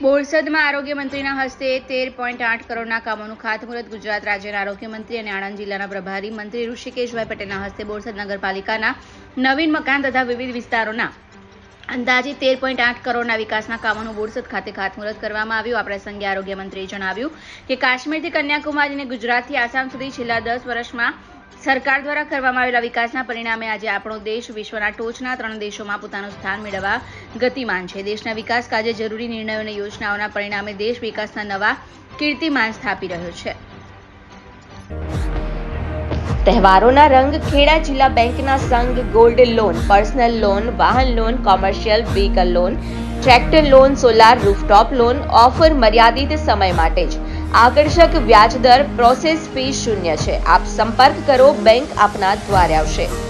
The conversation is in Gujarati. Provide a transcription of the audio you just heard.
બોરસદમાં આરોગ્ય મંત્રીના હસ્તે તેર પોઈન્ટ આઠ કરોડના કામોનું ખાતમુહૂર્ત ગુજરાત રાજ્યના આરોગ્ય મંત્રી અને આણંદ જિલ્લાના પ્રભારી મંત્રી ઋષિકેશભાઈ પટેલના હસ્તે બોરસદ નગરપાલિકાના નવીન મકાન તથા વિવિધ વિસ્તારોના અંદાજે તેર પોઈન્ટ આઠ કરોડના વિકાસના કામોનું બોરસદ ખાતે ખાતમુહૂર્ત કરવામાં આવ્યું. આ પ્રસંગે આરોગ્ય મંત્રીએ જણાવ્યું કે કાશ્મીરથી કન્યાકુમારી અને ગુજરાતથી આસામ સુધી છેલ્લા દસ વર્ષમાં સરકાર દ્વારા કરવામાં આવેલા વિકાસના પરિણામે આજે આપણો દેશ વિશ્વના ટોચના ત્રણ દેશોમાં પોતાનું સ્થાન મેળવવા ગતિમાન છે. દેશના વિકાસ કાર્ય જરૂરી નિર્ણયો અને યોજનાઓના પરિણામે દેશ વિકાસના નવા કીર્તિમાન સ્થાપી રહ્યો છે. તહેવારોના રંગ ખેડા જિલ્લા બેંકના સંઘ ગોલ્ડ લોન, પર્સનલ લોન, વાહન loan, commercial vehicle loan, tractor loan, solar rooftop loan, offer મર્યાદિત સમય માટે જ. આકર્ષક વ્યાજદર પ્રોસેસ ફી શૂન્ય છે. આપ સંપર્ક કરો, બેંક આપના દ્વારે આવશે.